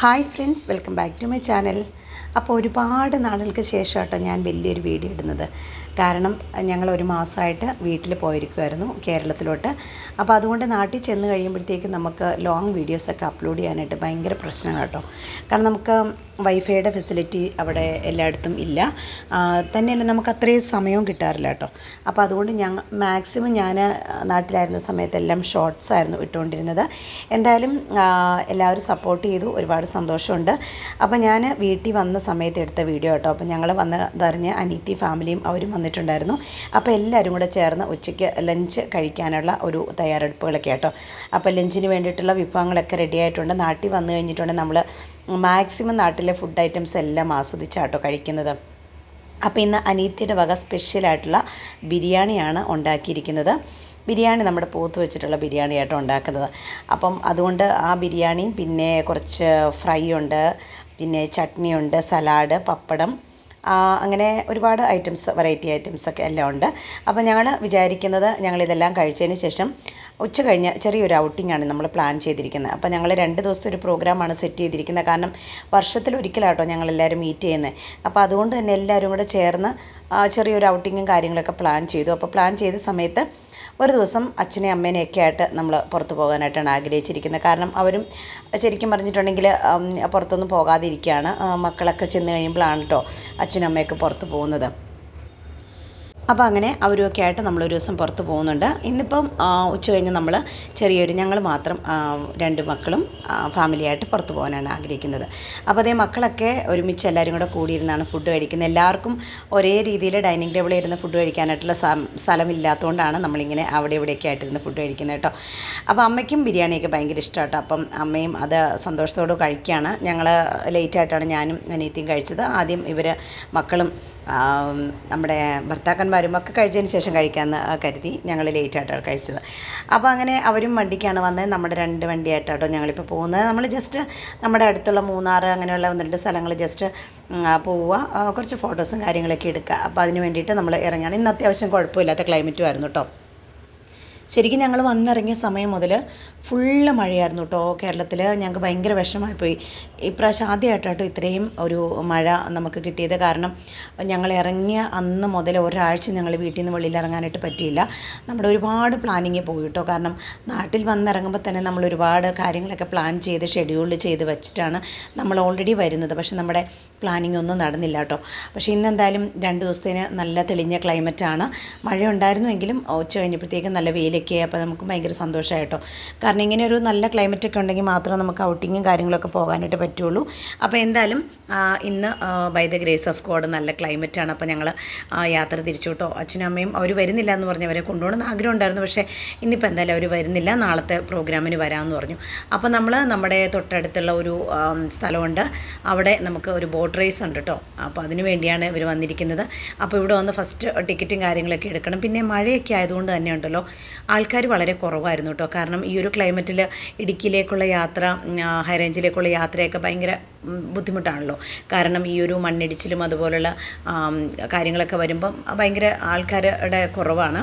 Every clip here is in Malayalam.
Hi friends welcome back to my channel. അപ്പോൾ ഒരുപാട് നാളുകൾക്ക് ശേഷം കേട്ടോ ഞാൻ വലിയൊരു വീഡിയോ ഇടുന്നത്. കാരണം ഞങ്ങൾ ഒരു മാസമായിട്ട് വീട്ടിൽ പോയിരിക്കുമായിരുന്നു കേരളത്തിലോട്ട്. അപ്പോൾ അതുകൊണ്ട് നാട്ടിൽ ചെന്ന് കഴിയുമ്പോഴത്തേക്ക് നമുക്ക് ലോങ് വീഡിയോസൊക്കെ അപ്ലോഡ് ചെയ്യാനായിട്ട് ഭയങ്കര പ്രശ്നമാണ് കേട്ടോ. കാരണം നമുക്ക് വൈഫൈയുടെ ഫെസിലിറ്റി അവിടെ എല്ലായിടത്തും ഇല്ല. തന്നെയല്ല നമുക്ക് അത്രയും സമയവും കിട്ടാറില്ല കേട്ടോ. അപ്പോൾ അതുകൊണ്ട് ഞങ്ങൾ മാക്സിമം ഞാൻ നാട്ടിലായിരുന്ന സമയത്തെല്ലാം ഷോർട്സ് ആയിരുന്നു ഇട്ടുകൊണ്ടിരുന്നത്. എന്തായാലും എല്ലാവരും സപ്പോർട്ട് ചെയ്തു. ഒരുപാട് സന്തോഷമുണ്ട്. അപ്പോൾ ഞാൻ വീട്ടിൽ വന്ന സമയത്ത് എടുത്ത വീഡിയോ കേട്ടോ. അപ്പോൾ ഞങ്ങൾ വന്നതറിഞ്ഞ് അനീത്തി ഫാമിലിയും അവരും വന്നിട്ടുണ്ടായിരുന്നു. അപ്പോൾ എല്ലാവരും കൂടെ ചേർന്ന് ഉച്ചയ്ക്ക് ലഞ്ച് കഴിക്കാനുള്ള ഒരു തയ്യാറെടുപ്പുകളൊക്കെ കേട്ടോ അപ്പോൾ ലഞ്ചിന് വേണ്ടിയിട്ടുള്ള വിഭവങ്ങളൊക്കെ റെഡി ആയിട്ടുണ്ട്. നാട്ടിൽ വന്നു കഴിഞ്ഞിട്ടുണ്ടെങ്കിൽ നമ്മൾ മാക്സിമം നാട്ടിലെ ഫുഡ് ഐറ്റംസ് എല്ലാം ആസ്വദിച്ചാട്ടോ കഴിക്കുന്നത്. അപ്പോൾ ഇന്ന് അനീത്തിയുടെ വക സ്പെഷ്യലായിട്ടുള്ള ബിരിയാണിയാണ് ഉണ്ടാക്കിയിരിക്കുന്നത്. ബിരിയാണി നമ്മുടെ പോത്ത് വെച്ചിട്ടുള്ള ബിരിയാണി ആയിട്ട് ഉണ്ടാക്കുന്നത്. അപ്പം അതുകൊണ്ട് ആ ബിരിയാണിയും പിന്നെ കുറച്ച് ഫ്രൈ ഉണ്ട് പിന്നെ ചട്നിയുണ്ട് സലാഡ് പപ്പടം അങ്ങനെ ഒരുപാട് ഐറ്റംസ് വെറൈറ്റി ഐറ്റംസ് ഒക്കെ എല്ലാം ഉണ്ട്. അപ്പോൾ ഞങ്ങൾ വിചാരിക്കുന്നത് ഞങ്ങളിതെല്ലാം കഴിച്ചതിന് ശേഷം ഉച്ച കഴിഞ്ഞ് ചെറിയൊരു ഔട്ടിംഗാണ് നമ്മൾ പ്ലാൻ ചെയ്തിരിക്കുന്നത്. അപ്പോൾ ഞങ്ങൾ രണ്ട് ദിവസത്തെ ഒരു പ്രോഗ്രാമാണ് സെറ്റ് ചെയ്തിരിക്കുന്നത്. കാരണം വർഷത്തിൽ ഒരിക്കലാട്ടോ ഞങ്ങളെല്ലാവരും മീറ്റ് ചെയ്യുന്നത് അപ്പോൾ അതുകൊണ്ട് തന്നെ എല്ലാവരും കൂടെ ചേർന്ന് ചെറിയൊരു ഔട്ടിങ്ങും കാര്യങ്ങളൊക്കെ പ്ലാൻ ചെയ്തു. അപ്പോൾ പ്ലാൻ ചെയ്ത സമയത്ത് ഒരു ദിവസം അച്ഛനെയും അമ്മേനെയൊക്കെ ആയിട്ട് നമ്മൾ പുറത്ത് പോകാനായിട്ടാണ് ആഗ്രഹിച്ചിരിക്കുന്നത്. കാരണം അവരും ശരിക്കും പറഞ്ഞിട്ടുണ്ടെങ്കിൽ പുറത്തൊന്നും പോകാതിരിക്കുകയാണ്. മക്കളൊക്കെ ചെന്ന് കഴിയുമ്പോഴാണ് കേട്ടോ അച്ഛനും അമ്മയൊക്കെ പുറത്ത് പോകുന്നത്. അപ്പോൾ അങ്ങനെ അവരുമൊക്കെ ആയിട്ട് നമ്മൾ ഒരു ദിവസം പുറത്ത് പോകുന്നുണ്ട്. ഇന്നിപ്പം ഉച്ച കഴിഞ്ഞ് നമ്മൾ ചെറിയൊരു ഞങ്ങൾ മാത്രം രണ്ട് മക്കളും ഫാമിലിയായിട്ട് പുറത്ത് പോകാനാണ് ആഗ്രഹിക്കുന്നത്. അപ്പോൾ അതേ മക്കളൊക്കെ ഒരുമിച്ച് എല്ലാവരും കൂടെ കൂടിയിരുന്നാണ് ഫുഡ് കഴിക്കുന്നത്. എല്ലാവർക്കും ഒരേ രീതിയിൽ ഡൈനിങ് ടേബിളിൽ ഇരുന്ന് ഫുഡ് കഴിക്കാനായിട്ടുള്ള സ്ഥലമില്ലാത്തതുകൊണ്ടാണ് നമ്മളിങ്ങനെ അവിടെ ഇവിടെയൊക്കെ ആയിട്ടിരുന്ന് ഫുഡ് കഴിക്കുന്നത് കേട്ടോ. അപ്പോൾ അമ്മയ്ക്കും ബിരിയാണിയൊക്കെ ഭയങ്കര ഇഷ്ടമാണ് കേട്ടോ അപ്പം അമ്മയും അത് സന്തോഷത്തോടെ കഴിക്കുകയാണ് ഞങ്ങൾ ലേറ്റായിട്ടാണ് ഞാനും അനിയത്തിയും കഴിച്ചത്. ആദ്യം ഇവർ മക്കളും നമ്മുടെ ഭർത്താക്കന്മാരും ഒക്കെ കഴിച്ചതിന് ശേഷം കഴിക്കാമെന്ന് കരുതി ഞങ്ങൾ ലേറ്റായിട്ടാണ് കഴിച്ചത്. അപ്പോൾ അങ്ങനെ അവരും വണ്ടിക്കാണ് വന്നത് നമ്മുടെ രണ്ട് വണ്ടിയായിട്ടാട്ടോ ഞങ്ങളിപ്പോൾ പോകുന്നത്. നമ്മൾ ജസ്റ്റ് നമ്മുടെ അടുത്തുള്ള മൂന്നാർ അങ്ങനെയുള്ള ഒന്ന് രണ്ട് സ്ഥലങ്ങൾ ജസ്റ്റ് പോവുക. കുറച്ച് ഫോട്ടോസും കാര്യങ്ങളൊക്കെ എടുക്കുക. അപ്പോൾ അതിന് വേണ്ടിയിട്ട് നമ്മൾ ഇറങ്ങുകയാണ്. ഇന്ന് അത്യാവശ്യം കുഴപ്പമില്ലാത്ത ക്ലൈമറ്റും ആയിരുന്നു കേട്ടോ ശരിക്കും ഞങ്ങൾ വന്നിറങ്ങിയ സമയം മുതൽ ഫുള്ള് മഴയായിരുന്നു കേട്ടോ കേരളത്തിൽ ഞങ്ങൾക്ക് ഭയങ്കര വിഷമമായിപ്പോയി. ഇപ്രാവശ്യം ആദ്യമായിട്ടാട്ടോ ഇത്രയും ഒരു മഴ നമുക്ക് കിട്ടിയത്. കാരണം ഞങ്ങൾ ഇറങ്ങിയ അന്ന് മുതൽ ഒരാഴ്ച ഞങ്ങൾ വീട്ടിൽ നിന്ന് വെളിയിൽ ഇറങ്ങാനായിട്ട് പറ്റിയില്ല. നമ്മുടെ ഒരുപാട് പ്ലാനിങ് പോയി കേട്ടോ കാരണം നാട്ടിൽ വന്നിറങ്ങുമ്പോൾ തന്നെ നമ്മൾ ഒരുപാട് കാര്യങ്ങളൊക്കെ പ്ലാൻ ചെയ്ത് ഷെഡ്യൂൾ ചെയ്ത് വെച്ചിട്ടാണ് നമ്മൾ ഓൾറെഡി വരുന്നത്. പക്ഷെ നമ്മുടെ പ്ലാനിങ് ഒന്നും നടന്നില്ല കേട്ടോ പക്ഷേ ഇന്ന് എന്തായാലും രണ്ട് ദിവസത്തേന് നല്ല തെളിഞ്ഞ ക്ലൈമറ്റാണ്. മഴ ഉണ്ടായിരുന്നുവെങ്കിലും ഉച്ച കഴിഞ്ഞപ്പോഴത്തേക്കും നല്ല വെയിലൊക്കെ ആയി അപ്പോൾ നമുക്ക് ഭയങ്കര സന്തോഷമായിട്ടോ കാരണം ഇങ്ങനെ ഒരു നല്ല ക്ലൈമറ്റ് ഒക്കെ ഉണ്ടെങ്കിൽ മാത്രമേ നമുക്ക് ഔട്ടിങ്ങും കാര്യങ്ങളൊക്കെ പോകാനായിട്ട് പറ്റുള്ളൂ. അപ്പോൾ എന്തായാലും ഇന്ന് by the grace of God നല്ല ക്ലൈമറ്റാണ് അപ്പോൾ ഞങ്ങൾ യാത്ര തിരിച്ചു കേട്ടോ. അച്ഛനും അമ്മയും അവർ വരുന്നില്ല എന്ന് പറഞ്ഞ്. അവരെ കൊണ്ടുപോകണമെന്ന് ആഗ്രഹം ഉണ്ടായിരുന്നു. പക്ഷേ ഇന്നിപ്പോൾ എന്തായാലും അവർ വരുന്നില്ല. നാളത്തെ പ്രോഗ്രാമിന് വരാമെന്ന് പറഞ്ഞു. അപ്പോൾ നമ്മൾ നമ്മുടെ തൊട്ടടുത്തുള്ള ഒരു സ്ഥലമുണ്ട്. അവിടെ നമുക്ക് ഒരു ബോട്ട് റേസ് ഉണ്ട് കേട്ടോ. അപ്പോൾ അതിന് വേണ്ടിയാണ് ഇവർ വന്നിരിക്കുന്നത്. അപ്പോൾ ഇവിടെ വന്ന് ഫസ്റ്റ് ടിക്കറ്റും കാര്യങ്ങളൊക്കെ എടുക്കണം. പിന്നെ മഴയൊക്കെ ആയതുകൊണ്ട് തന്നെ ഉണ്ടല്ലോ. ആൾക്കാർ വളരെ കുറവായിരുന്നു കേട്ടോ കാരണം ഈ ഒരു ക്ലൈമറ്റിൽ ഇടുക്കിയിലേക്കുള്ള യാത്ര ഹൈറേഞ്ചിലേക്കുള്ള യാത്രയൊക്കെ ഭയങ്കര ബുദ്ധിമുട്ടാണല്ലോ. കാരണം ഈ ഒരു മണ്ണിടിച്ചിലും അതുപോലുള്ള കാര്യങ്ങളൊക്കെ വരുമ്പം ഭയങ്കര ആൾക്കാരുടെ കുറവാണ്.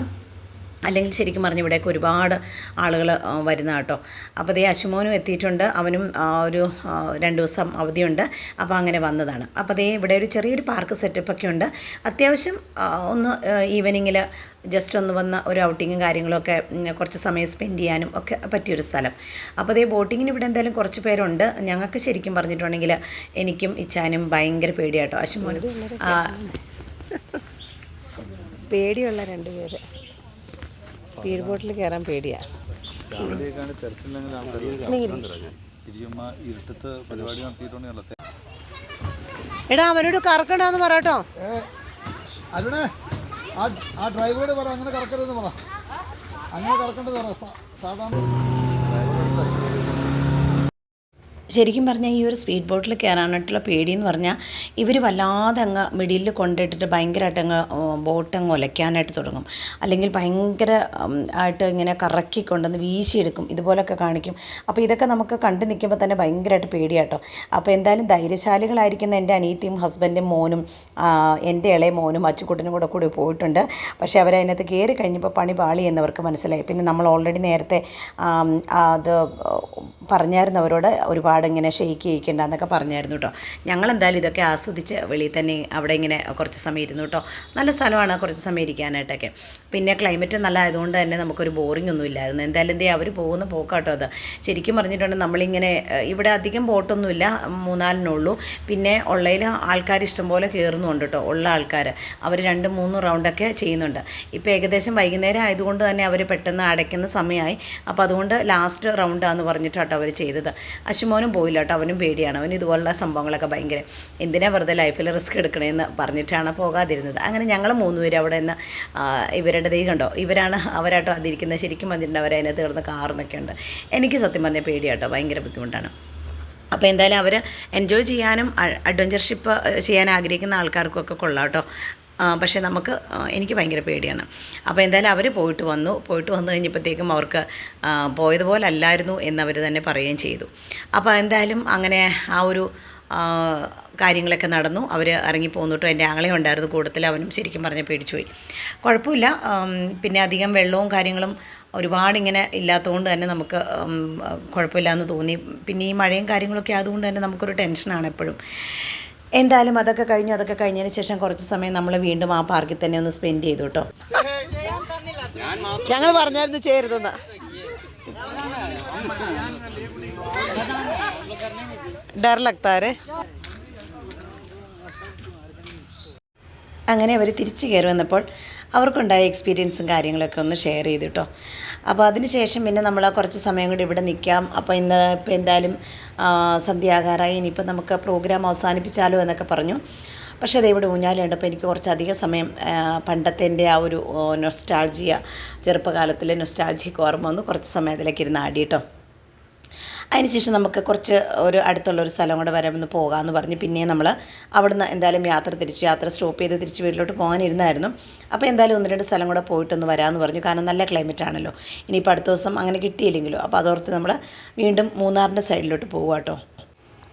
അല്ലെങ്കിൽ ശരിക്കും പറഞ്ഞ ഇവിടേക്ക് ഒരുപാട് ആളുകൾ വരുന്ന കേട്ടോ. അപ്പോൾ അതേ അശുമോനും എത്തിയിട്ടുണ്ട്. അവനും ഒരു രണ്ട് ദിവസം അവധിയുണ്ട്. അപ്പോൾ അങ്ങനെ വന്നതാണ്. അപ്പോൾ അതേ ഇവിടെ ഒരു ചെറിയൊരു പാർക്ക് സെറ്റപ്പ് ഒക്കെ ഉണ്ട്. അത്യാവശ്യം ഒന്ന് ഈവനിങ്ങിൽ ജസ്റ്റ് ഒന്ന് വന്ന് ഒരു ഔട്ടിങ്ങും കാര്യങ്ങളൊക്കെ കുറച്ച് സമയം സ്പെൻഡ് ചെയ്യാനും ഒക്കെ പറ്റിയൊരു സ്ഥലം. അപ്പോൾ അതേ ബോട്ടിങ്ങിന് ഇവിടെ എന്തായാലും കുറച്ച് പേരുണ്ട്. ഞങ്ങൾക്ക് ശരിക്കും പറഞ്ഞിട്ടുണ്ടെങ്കിൽ എനിക്കും ഇച്ചാനും ഭയങ്കര പേടിയാട്ടോ അശുമോനും പേടിയുള്ള രണ്ട് പേര് സ്പീഡ് ബോട്ടിൽ കയറാൻ പേടിയാണ് എടാ അവനോട് കറക്കണ്ടെന്ന് പറയട്ടോ അരുണേ ആ ആ ഡ്രൈവറോട് പറ അങ്ങനെ കറക്കരുതെന്ന് പറ. അങ്ങനെ കറക്കേണ്ടത് പറ സാധാരണ ശരിക്കും പറഞ്ഞാൽ ഈ ഒരു സ്പീഡ് ബോട്ടിൽ കയറാനായിട്ടുള്ള പേടി എന്ന് പറഞ്ഞാൽ ഇവർ വല്ലാതെ അങ്ങ് മിഡിലിൽ കൊണ്ടിട്ടിട്ട് ഭയങ്കരമായിട്ട് അങ്ങ് ബോട്ട് അങ്ങ് ഒലയ്ക്കാനായിട്ട് തുടങ്ങും. അല്ലെങ്കിൽ ഭയങ്കര ആയിട്ട് ഇങ്ങനെ കറക്കി വീശിയെടുക്കും. ഇതുപോലൊക്കെ കാണിക്കും. അപ്പോൾ ഇതൊക്കെ നമുക്ക് കണ്ടു നിൽക്കുമ്പോൾ തന്നെ ഭയങ്കരമായിട്ട് പേടിയാട്ടോ. അപ്പോൾ എന്തായാലും ധൈര്യശാലികളായിരിക്കുന്ന എന്റെ അനിയത്തിയും ഹസ്ബൻഡും മോനും എന്റെ ഇളയ മോനും അച്ചുക്കുട്ടനും കൂടെ കൂടി പോയിട്ടുണ്ട്. പക്ഷേ അവരതിനകത്ത് കയറി കഴിഞ്ഞപ്പോൾ പണി പാളി എന്നവർക്ക് മനസ്സിലായി. പിന്നെ നമ്മൾ ഓൾറെഡി നേരത്തെ അത് പറഞ്ഞായിരുന്നു അവരോട് ഒരുപാട് ഒരുപാട് ഇങ്ങനെ ഷെയ്ക്ക് ചെയ്യിക്കേണ്ട എന്നൊക്കെ പറഞ്ഞായിരുന്നു കേട്ടോ ഞങ്ങൾ എന്തായാലും ഇതൊക്കെ ആസ്വദിച്ച് വെളിയിൽ തന്നെ അവിടെ ഇങ്ങനെ കുറച്ച് സമയം ഇരുന്നു കേട്ടോ നല്ല സ്ഥലമാണ് കുറച്ച് സമയം ഇരിക്കാനായിട്ടൊക്കെ. പിന്നെ ക്ലൈമറ്റ് നല്ല ആയതുകൊണ്ട് തന്നെ നമുക്കൊരു ബോറിംഗ് ഒന്നും ഇല്ലായിരുന്നു. എന്തായാലും എന്തേ അവർ പോകുന്ന പോക്കാട്ടോ അത്. ശരിക്കും പറഞ്ഞിട്ടുണ്ടെങ്കിൽ നമ്മളിങ്ങനെ ഇവിടെ അധികം ബോട്ടൊന്നുമില്ല മൂന്നാലിനുള്ളൂ പിന്നെ ഉള്ളതിൽ ആൾക്കാർ ഇഷ്ടംപോലെ കയറുന്നുണ്ട് കേട്ടോ ഉള്ള ആൾക്കാർ അവർ രണ്ട് മൂന്ന് റൗണ്ടൊക്കെ ചെയ്യുന്നുണ്ട്. ഇപ്പോൾ ഏകദേശം വൈകുന്നേരം ആയതുകൊണ്ട് തന്നെ അവർ പെട്ടെന്ന് അടയ്ക്കുന്ന സമയമായി. അപ്പോൾ അതുകൊണ്ട് ലാസ്റ്റ് റൗണ്ടാന്ന് പറഞ്ഞിട്ടാട്ടോ അവർ ചെയ്തത്. അശുമോനും പോയില്ല കേട്ടോ അവനും പേടിയാണ്. അവന് ഇതുപോലുള്ള സംഭവങ്ങളൊക്കെ ഭയങ്കര എന്തിനാ വെറുതെ ലൈഫിൽ റിസ്ക് എടുക്കണേന്ന് പറഞ്ഞിട്ടാണ് പോകാതിരുന്നത്. അങ്ങനെ ഞങ്ങൾ മൂന്നുപേരും അവിടെ നിന്ന് ആ, ഇവരുടെ ദൈവം കണ്ടോ? ഇവരാണ് അവരാട്ടോ അതിരിക്കുന്നത് ശരിക്കും വന്നിട്ടുണ്ട് അവർ അതിനകത്ത് കിടന്ന് കാർന്നൊക്കെ ഉണ്ട്. എനിക്ക് സത്യം പറഞ്ഞ പേടിയാട്ടോ. ഭയങ്കര ബുദ്ധിമുട്ടാണ്. അപ്പോൾ എന്തായാലും അവർ എൻജോയ് ചെയ്യാനും അഡ്വഞ്ചർഷിപ്പ് ചെയ്യാൻ ആഗ്രഹിക്കുന്ന ആൾക്കാർക്കൊക്കെ കൊള്ളാം പക്ഷേ നമുക്ക് എനിക്ക് ഭയങ്കര പേടിയാണ്. അപ്പോൾ എന്തായാലും അവർ പോയിട്ട് വന്നു. പോയിട്ട് വന്നു കഴിഞ്ഞപ്പോഴത്തേക്കും അവർക്ക് പോയതുപോലെ അല്ലായിരുന്നു എന്നവർ തന്നെ പറയുകയും ചെയ്തു. അപ്പോൾ എന്തായാലും അങ്ങനെ ആ ഒരു കാര്യങ്ങളൊക്കെ നടന്നു. അവർ ഇറങ്ങി പോന്നു കേട്ടോ എന്റെ ആങ്ങളെ ഉണ്ടായിരുന്നു. കൂട്ടത്തിൽ അവനും ശരിക്കും പറഞ്ഞ് പേടിച്ചു പോയി കുഴപ്പമില്ല പിന്നെ അധികം വെള്ളവും കാര്യങ്ങളും ഒരുപാട് ഇങ്ങനെ ഇല്ലാത്തതുകൊണ്ട് തന്നെ നമുക്ക് കുഴപ്പമില്ല എന്ന് തോന്നി. പിന്നെ ഈ മഴയും കാര്യങ്ങളൊക്കെ ആയതുകൊണ്ട് തന്നെ നമുക്കൊരു ടെൻഷനാണ് എപ്പോഴും. എന്തായാലും അതൊക്കെ കഴിഞ്ഞു. അതൊക്കെ കഴിഞ്ഞതിന് ശേഷം കുറച്ച് സമയം നമ്മൾ വീണ്ടും ആ പാർക്കിൽ തന്നെ ഒന്ന് സ്പെൻഡ് ചെയ്തു കേട്ടോ. ഞങ്ങൾ പറഞ്ഞായിരുന്നു ചേരുതെന്ന്. ഡർ ലഗ്താരെ അങ്ങനെ അവർ തിരിച്ചു കയറി വന്നപ്പോൾ അവർക്കുണ്ടായ എക്സ്പീരിയൻസും കാര്യങ്ങളൊക്കെ ഒന്ന് ഷെയർ ചെയ്തു കേട്ടോ അപ്പോൾ അതിന് ശേഷം പിന്നെ നമ്മൾ കുറച്ച് സമയം കൂടി ഇവിടെ നിൽക്കാം അപ്പോൾ ഇന്ന് ഇപ്പോൾ എന്തായാലും സന്ധ്യാകാരായി ഇനിയിപ്പോൾ നമുക്ക് പ്രോഗ്രാം അവസാനിപ്പിച്ചാലോ എന്നൊക്കെ പറഞ്ഞു. പക്ഷേ അത് ഇവിടെ അപ്പോൾ എനിക്ക് കുറച്ചധികം സമയം പണ്ടത്തെ എന്റെ ആ ഒരു നൊസ്റ്റാൾജിയ ചെറുപ്പകാലത്തിലെ നൊസ്റ്റാൾജിക്ക് ഓർമ്മ വന്ന്. കുറച്ച് സമയത്തിലേക്ക് ഇരുന്ന് ആടി കേട്ടോ അതിനുശേഷം നമുക്ക് കുറച്ച് ഒരു അടുത്തുള്ള ഒരു സ്ഥലം കൂടെ വരെ ഒന്ന് പോകാമെന്ന് പറഞ്ഞ് പിന്നെ നമ്മൾ അവിടുന്ന് എന്തായാലും യാത്ര തിരിച്ചു യാത്ര സ്റ്റോപ്പ് ചെയ്ത് തിരിച്ച് വീട്ടിലോട്ട് പോകാനിരുന്നായിരുന്നു. അപ്പോൾ എന്തായാലും ഒന്ന് രണ്ട് സ്ഥലം കൂടെ പോയിട്ടൊന്ന് വരാമെന്ന് പറഞ്ഞു. കാരണം നല്ല ക്ലൈമറ്റ് ആണല്ലോ. ഇനിയിപ്പോൾ അടുത്ത ദിവസം അങ്ങനെ കിട്ടിയില്ലെങ്കിലോ. അപ്പോൾ അതോർത്ത് നമ്മൾ വീണ്ടും മൂന്നാറിന്റെ സൈഡിലോട്ട് പോകുക കേട്ടോ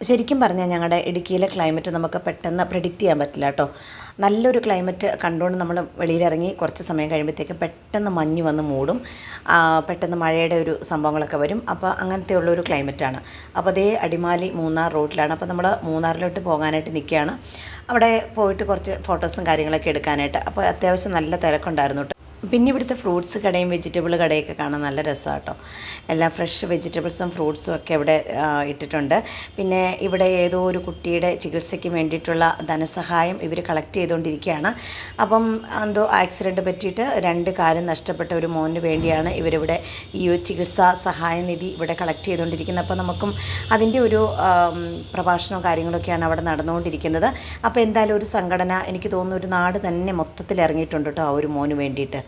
ശരിക്കും പറഞ്ഞാൽ ഞങ്ങളുടെ ഇടുക്കിയിലെ ക്ലൈമറ്റ് നമുക്ക് പെട്ടെന്ന് പ്രിഡിക്റ്റ് ചെയ്യാൻ പറ്റില്ല കേട്ടോ നല്ലൊരു ക്ലൈമറ്റ് കണ്ടുകൊണ്ട് നമ്മൾ വെളിയിലിറങ്ങി കുറച്ച് സമയം കഴിയുമ്പോഴത്തേക്കും പെട്ടെന്ന് മഞ്ഞ് വന്ന് മൂടും. പെട്ടെന്ന് മഴയുടെ ഒരു സംഭവങ്ങളൊക്കെ വരും. അപ്പോൾ അങ്ങനത്തെ ഉള്ളൊരു ക്ലൈമറ്റാണ്. അപ്പോൾ അതേ അടിമാലി മൂന്നാർ റോഡിലാണ് അപ്പോൾ നമ്മൾ മൂന്നാറിലോട്ട് പോകാനായിട്ട് നിൽക്കുകയാണ്. അവിടെ പോയിട്ട് കുറച്ച് ഫോട്ടോസും കാര്യങ്ങളൊക്കെ എടുക്കാനായിട്ട്. അപ്പോൾ അത്യാവശ്യം നല്ല തിരക്കുണ്ടായിരുന്നു പിന്നെ ഇവിടുത്തെ ഫ്രൂട്ട്സ് കടയും വെജിറ്റബിൾ കടയൊക്കെ കാണാൻ നല്ല രസമാണ് കേട്ടോ എല്ലാ ഫ്രഷ് വെജിറ്റബിൾസും ഫ്രൂട്ട്സും ഒക്കെ ഇവിടെ ഇട്ടിട്ടുണ്ട്. പിന്നെ ഇവിടെ ഏതോ ഒരു കുട്ടിയുടെ ചികിത്സയ്ക്ക് വേണ്ടിയിട്ടുള്ള ധനസഹായം ഇവർ കളക്ട് ചെയ്തുകൊണ്ടിരിക്കുകയാണ് അപ്പം എന്തോ ആക്സിഡന്റ് പറ്റിയിട്ട് രണ്ട് കാലും നഷ്ടപ്പെട്ട ഒരു മോന് വേണ്ടിയാണ് ഇവരിവിടെ ഈ ഒരു ചികിത്സാ സഹായ നിധി ഇവിടെ കളക്ട് ചെയ്തുകൊണ്ടിരിക്കുന്നത് അപ്പോൾ നമുക്കും അതിന്റെ ഒരു പ്രഭാഷണവും കാര്യങ്ങളൊക്കെയാണ് അവിടെ നടന്നുകൊണ്ടിരിക്കുന്നത്. അപ്പോൾ എന്തായാലും ഒരു സംഘടന എനിക്ക് തോന്നുന്നു ഒരു നാട് തന്നെ മൊത്തത്തിൽ ഇറങ്ങിയിട്ടുണ്ട് കേട്ടോ ആ ഒരു മോന് വേണ്ടിയിട്ട്.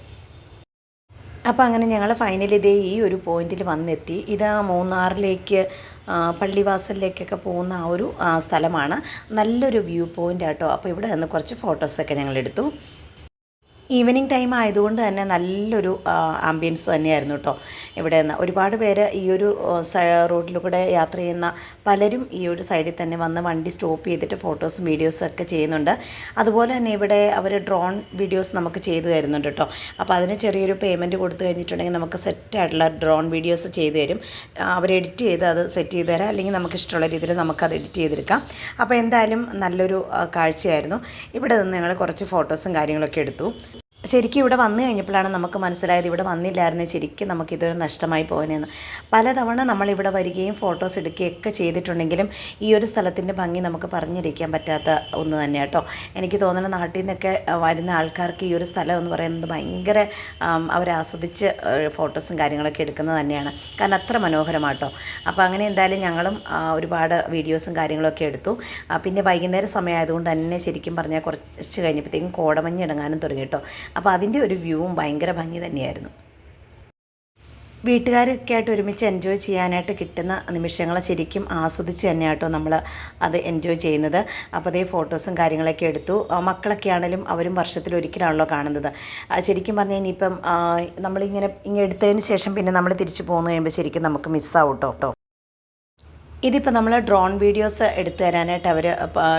അപ്പോൾ അങ്ങനെ ഞങ്ങൾ ഫൈനലി ഇതേ ഈ ഒരു പോയിന്റിൽ വന്നെത്തി. ഇത് മൂന്നാറിലേക്ക് പള്ളിവാസലിലേക്കൊക്കെ പോകുന്ന ആ ഒരു സ്ഥലമാണ്. നല്ലൊരു വ്യൂ പോയിന്റ് ആട്ടോ. അപ്പോൾ ഇവിടെ നിന്ന് കുറച്ച് ഫോട്ടോസൊക്കെ ഞങ്ങൾ എടുത്തു ഈവനിങ് ടൈം ആയതുകൊണ്ട് തന്നെ നല്ലൊരു ആംബിയൻസ് തന്നെയായിരുന്നു കേട്ടോ ഇവിടെ നിന്ന്. ഒരുപാട് പേര് ഈ ഒരു കൂടെ യാത്ര ചെയ്യുന്ന പലരും ഈ ഒരു സൈഡിൽ തന്നെ വന്ന് വണ്ടി സ്റ്റോപ്പ് ചെയ്തിട്ട് ഫോട്ടോസും വീഡിയോസും ഒക്കെ ചെയ്യുന്നുണ്ട്. അതുപോലെ തന്നെ ഇവിടെ അവർ ഡ്രോൺ വീഡിയോസ് നമുക്ക് ചെയ്തു തരുന്നുണ്ട് കേട്ടോ. അപ്പോൾ അതിന് ചെറിയൊരു പേയ്മെന്റ് കൊടുത്തു കഴിഞ്ഞിട്ടുണ്ടെങ്കിൽ നമുക്ക് സെറ്റായിട്ടുള്ള ഡ്രോൺ വീഡിയോസ് ചെയ്തു തരും. അവർ എഡിറ്റ് ചെയ്ത് അത് സെറ്റ് ചെയ്ത് തരാം. അല്ലെങ്കിൽ നമുക്ക് ഇഷ്ടമുള്ള രീതിയിൽ നമുക്കത് എഡിറ്റ് ചെയ്തെടുക്കാം. അപ്പോൾ എന്തായാലും നല്ലൊരു കാഴ്ചയായിരുന്നു. ഇവിടെ നിന്ന് ഞങ്ങൾ കുറച്ച് ഫോട്ടോസും കാര്യങ്ങളൊക്കെ എടുത്തു. ശരിക്കും ഇവിടെ വന്നു കഴിഞ്ഞപ്പോഴാണ് നമുക്ക് മനസ്സിലായത് ഇവിടെ വന്നില്ലായിരുന്നു ശരിക്കും നമുക്കിതൊരു നഷ്ടമായി പോകാനെന്ന് പലതവണ നമ്മളിവിടെ വരികയും ഫോട്ടോസ് എടുക്കുകയൊക്കെ ചെയ്തിട്ടുണ്ടെങ്കിലും ഈ ഒരു സ്ഥലത്തിന്റെ ഭംഗി നമുക്ക് പറഞ്ഞിരിക്കാൻ പറ്റാത്ത ഒന്ന് തന്നെ കേട്ടോ എനിക്ക് തോന്നുന്നത് നാട്ടിൽ നിന്നൊക്കെ വരുന്ന ആൾക്കാർക്ക് ഈ ഒരു സ്ഥലം എന്ന് പറയുന്നത് ഭയങ്കര അവരാസ്വദിച്ച് ഫോട്ടോസും കാര്യങ്ങളൊക്കെ എടുക്കുന്നത് തന്നെയാണ്. കാരണം അത്ര മനോഹരമാട്ടോ അപ്പോൾ അങ്ങനെ എന്തായാലും ഞങ്ങളും ഒരുപാട് വീഡിയോസും കാര്യങ്ങളൊക്കെ എടുത്തു. പിന്നെ വൈകുന്നേരം സമയമായതുകൊണ്ട് തന്നെ ശരിക്കും പറഞ്ഞാൽ കുറച്ച് കഴിഞ്ഞപ്പോഴത്തേക്കും കോടമഞ്ഞ് ഇടങ്ങാനും തുടങ്ങി കേട്ടോ അപ്പോൾ അതിന്റെ ഒരു വ്യൂവും ഭയങ്കര ഭംഗി തന്നെയായിരുന്നു. വീട്ടുകാരൊക്കെ ആയിട്ട് ഒരുമിച്ച് എൻജോയ് ചെയ്യാനായിട്ട് കിട്ടുന്ന നിമിഷങ്ങൾ ശരിക്കും ആസ്വദിച്ച് തന്നെ കേട്ടോ നമ്മൾ അത് എൻജോയ് ചെയ്യുന്നത്. അപ്പോൾ അതേ ഫോട്ടോസും കാര്യങ്ങളൊക്കെ എടുത്തു. മക്കളൊക്കെ ആണെങ്കിലും അവരും വർഷത്തിൽ ഒരിക്കലാണല്ലോ കാണുന്നത്. ശരിക്കും പറഞ്ഞാൽ ഇനിയിപ്പം നമ്മളിങ്ങനെ ഇങ്ങനെ എടുത്തതിന് ശേഷം പിന്നെ നമ്മൾ തിരിച്ചു പോകുന്നു കഴിയുമ്പോൾ ശരിക്കും നമുക്ക് മിസ്സാവും കേട്ടോ ഇതിപ്പോൾ നമ്മൾ ഡ്രോൺ വീഡിയോസ് എടുത്തു തരാനായിട്ട് അവർ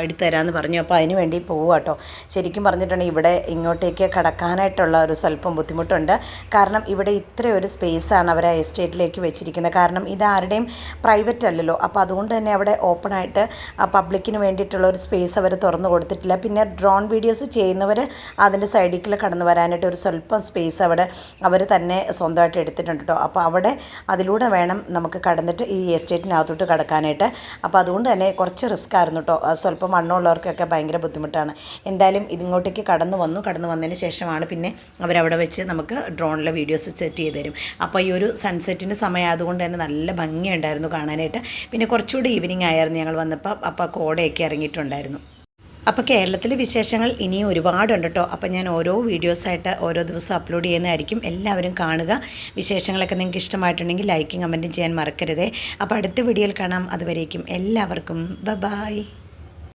എടുത്തു തരാമെന്ന് പറഞ്ഞു. അപ്പോൾ അതിന് വേണ്ടി പോവുക കേട്ടോ ശരിക്കും പറഞ്ഞിട്ടുണ്ടെങ്കിൽ ഇവിടെ ഇങ്ങോട്ടേക്ക് കടക്കാനായിട്ടുള്ള ഒരു സ്വല്പം ബുദ്ധിമുട്ടുണ്ട്. കാരണം ഇവിടെ ഇത്ര ഒരു സ്പേസാണ് അവർ എസ്റ്റേറ്റിലേക്ക് വെച്ചിരിക്കുന്നത്. കാരണം ഇത് ആരുടെയും പ്രൈവറ്റ് അല്ലല്ലോ. അപ്പോൾ അതുകൊണ്ട് തന്നെ അവിടെ ഓപ്പണായിട്ട് പബ്ലിക്കിന് വേണ്ടിയിട്ടുള്ള ഒരു സ്പേസ് അവർ തുറന്നു കൊടുത്തിട്ടില്ല. പിന്നെ ഡ്രോൺ വീഡിയോസ് ചെയ്യുന്നവർ അതിന്റെ സൈഡിൽ കടന്നു വരാനായിട്ട് ഒരു സ്വല്പം സ്പേസ് അവിടെ അവർ തന്നെ സ്വന്തമായിട്ട് എടുത്തിട്ടുണ്ട് കേട്ടോ അപ്പോൾ അവിടെ അതിലൂടെ വേണം നമുക്ക് കടന്നിട്ട് ഈ എസ്റ്റേറ്റിനകത്തോട്ട് കടക്കാനായിട്ട് അപ്പോൾ അതുകൊണ്ട് തന്നെ കുറച്ച് റിസ്ക് ആയിരുന്നു കേട്ടോ സ്വല്പം മണ്ണുള്ളവർക്കൊക്കെ ഭയങ്കര ബുദ്ധിമുട്ടാണ്. എന്തായാലും ഇതിങ്ങോട്ടേക്ക് കടന്നു വന്നു. കടന്നു വന്നതിന് ശേഷമാണ് പിന്നെ അവരവിടെ വെച്ച് നമുക്ക് ഡ്രോണിലെ വീഡിയോസ് സെറ്റ് ചെയ്ത് തരും. അപ്പോൾ ഈ ഒരു സൺസെറ്റിന്റെ സമയം അതുകൊണ്ട് തന്നെ നല്ല ഭംഗിയുണ്ടായിരുന്നു കാണാനായിട്ട്. പിന്നെ കുറച്ചുകൂടി ഈവനിങ് ആയിരുന്നു ഞങ്ങൾ വന്നപ്പോൾ. അപ്പോൾ കോടയൊക്കെ ഇറങ്ങിയിട്ടുണ്ടായിരുന്നു. അപ്പോൾ കേരളത്തിലെ വിശേഷങ്ങൾ ഇനിയും ഒരുപാടുണ്ട് കേട്ടോ അപ്പോൾ ഞാൻ ഓരോ വീഡിയോസായിട്ട് ഓരോ ദിവസം അപ്ലോഡ് ചെയ്യുന്നതായിരിക്കും. എല്ലാവരും കാണുക. വിശേഷങ്ങളൊക്കെ നിങ്ങൾക്ക് ഇഷ്ടമായിട്ടുണ്ടെങ്കിൽ ലൈക്കും കമന്റും ചെയ്യാൻ മറക്കരുതേ. അപ്പോൾ അടുത്ത വീഡിയോയിൽ കാണാം. അതുവരേക്കും എല്ലാവർക്കും. ബ ബായ്